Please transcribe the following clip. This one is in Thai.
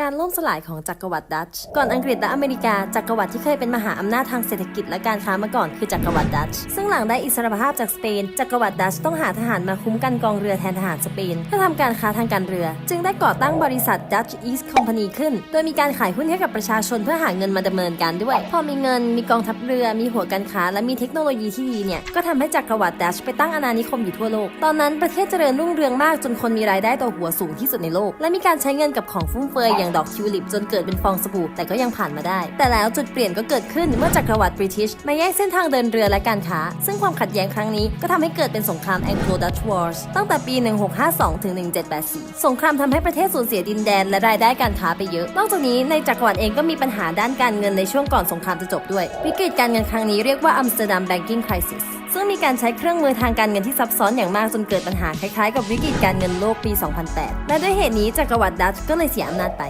การล่มสลายของจักรวรรดิดัตช์ก่อนอังกฤษและอเมริกาจักรวรรดิที่เคยเป็นมหาอำนาจทางเศรษฐกิจและการค้ามาก่อนคือจักรวรรดิดัตช์ซึ่งหลังได้อิสรภาพจากสเปนจักรวรรดิดัตช์ต้องหาทหารมาคุ้มกันกองเรือแทนทหารสเปนเพื่อทำการค้าทางการเรือ จึงได้ก่อตั้งบริษัท Dutch East Company ขึ้น โดยมีการขายหุ้นให้กับประชาชนเพื่อหาเงินมาดำเนินการด้วย พอมีเงินมีกองทัพเรือมีหัวการค้าและมีเทคโนโลยีที่ดีเนี่ยก็ทำให้จักรวรรดิดัตช์ไปตั้งอาณานิคมอยู่ทั่วโลกตอนนั้นประเทศเจริญรุ่งเรืองมากจนคนมีรายได้ต่อหัวสูงที่สุดในโลก และมีการใช้เงินกับของฟุ่มเฟือยอย่างดอกทิวลิปจนเกิดเป็นฟองสบู่แต่ก็ยังผ่านมาได้ แต่แล้วจุดเปลี่ยนก็เกิดขึ้นเมื่อจักรวรรดิบริติชมาแยกเส้นทางเดินเรือและการค้า ซึ่งความขัดแย้งครั้งนี้ก็ทำให้เกิดเป็นสงคราม Anglo-Dutch Wars ตั้งแต่ปี 1652 ถึง 1784 สงครามทำให้ประเทศสูญเสียดินแดนและรายได้การค้าไปเยอะ นอกจากนี้ในจักรวรรดิเองก็มีปัญหาด้านการเงินในช่วงก่อนสงครามจะจบด้วย วิกฤตการเงินครั้งนี้เรียกว่า Amsterdam Banking Crisis ซึ่งมีการใช้เครื่องมือทางการเงินที่ซับซ้อนอย่างมากจนเกิดปัญหาคล้ายๆกับวิกฤตการเงินโลกปี 2008 และด้วยเหตุนี้จักรวรรดิดัตช์ก็เลยเสียอำนาจไป